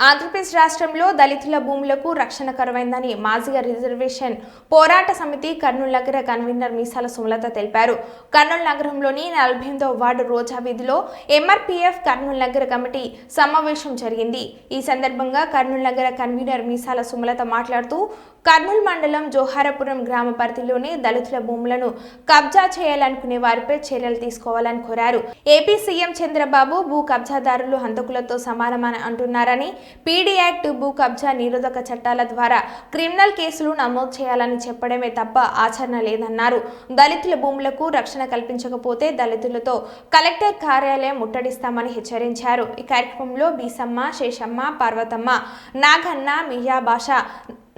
ఆంధ్రప్రదేశ్ రాష్ట్రంలో దళితుల భూములకు రక్షణ కరువైందని మాజీగా రిజర్వేషన్ పోరాట సమితి కర్నూలు నగర కన్వీనర్ మీసాల సుమలత తెలిపారు. కర్నూలు నగరంలోని నలభై ఎనిమిదో వార్డు రోజా వీధిలో ఎంఆర్పీఎఫ్ కర్నూలు నగర కమిటీ సమావేశం జరిగింది. ఈ సందర్భంగా కర్నూలు నగర కన్వీనర్ మీసాల సుమలత మాట్లాడుతూ కర్నూలు మండలం జోహారపురం గ్రామ పరిధిలోని దళితుల భూములను కబ్జా చేయాలనుకునే వారిపై చర్యలు తీసుకోవాలని కోరారు. ఏపీ సీఎం చంద్రబాబు భూ కబ్జాదారులు హంతకులతో సమానమని అంటున్నారని పీడీ యాక్ట్ భూ కబ్జా నిరోధక చట్టాల ద్వారా క్రిమినల్ కేసులు నమోదు చేయాలని చెప్పడమే తప్ప ఆచరణ లేదన్నారు. దళితుల భూములకు రక్షణ కల్పించకపోతే దళితులతో కలెక్టర్ కార్యాలయం ముట్టడిస్తామని హెచ్చరించారు. ఈ కార్యక్రమంలో బీసమ్మ శేషమ్మ పార్వతమ్మ నాగన్న మియా భాష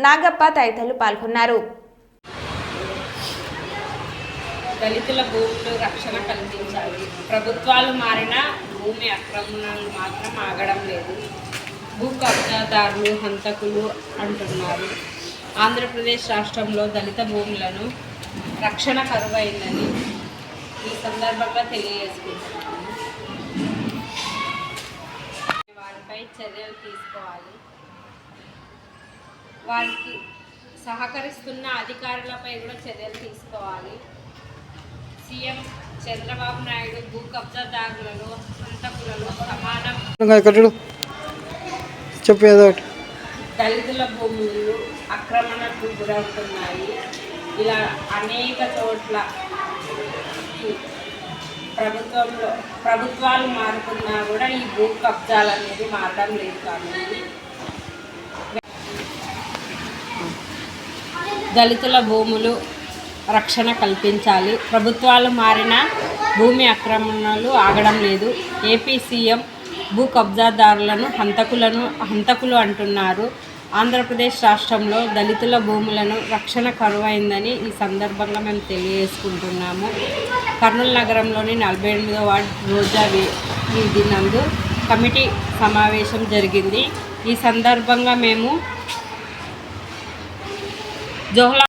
నాగప్ప తదితరులు పాల్గొన్నారు. దళితుల భూములు రక్షణ కల్పించాలి. ప్రభుత్వాలు మారినా భూమి అక్రమణలు మాత్రం ఆగడం లేదు. భూ కబ్జాదారులు హంతకులు అంటున్నారు. ఆంధ్రప్రదేశ్ రాష్ట్రంలో దళిత భూములను రక్షణ కరువైందని ఈ సందర్భంగా తెలియజేసుకుంటున్నాను. వారిపై చర్యలు తీసుకోవాలి. వారికి సహకరిస్తున్న అధికారులపై కూడా చర్యలు తీసుకోవాలి. సీఎం చంద్రబాబు నాయుడు భూ కబ్జాదారులలో హంతకులలో సమానం చెప్పు ఏదో ఒకటి. దళితుల భూములు ఆక్రమణకు గురవుతున్నాయి. ఇలా అనేక చోట్ల ప్రభుత్వంలో ప్రభుత్వాలు మారుతున్నా కూడా ఈ భూ కబ్జాలు అనేది మారడం లేదు కాబట్టి దళితుల భూములు రక్షణ కల్పించాలి. ప్రభుత్వాలు మారిన భూమి ఆక్రమణలు ఆగడం లేదు. ఏపీ సీఎం భూ కబ్జాదారులను హంతకులను హంతకులు అంటున్నారు. ఆంధ్రప్రదేశ్ రాష్ట్రంలో దళితుల భూములను రక్షణ కరువైందని ఈ సందర్భంగా మేము తెలియజేసుకుంటున్నాము. కర్నూలు నగరంలోని నలభై ఎనిమిదో వార్డు రోజా వీధి నందు కమిటీ సమావేశం జరిగింది. ఈ సందర్భంగా మేము జోహ్లా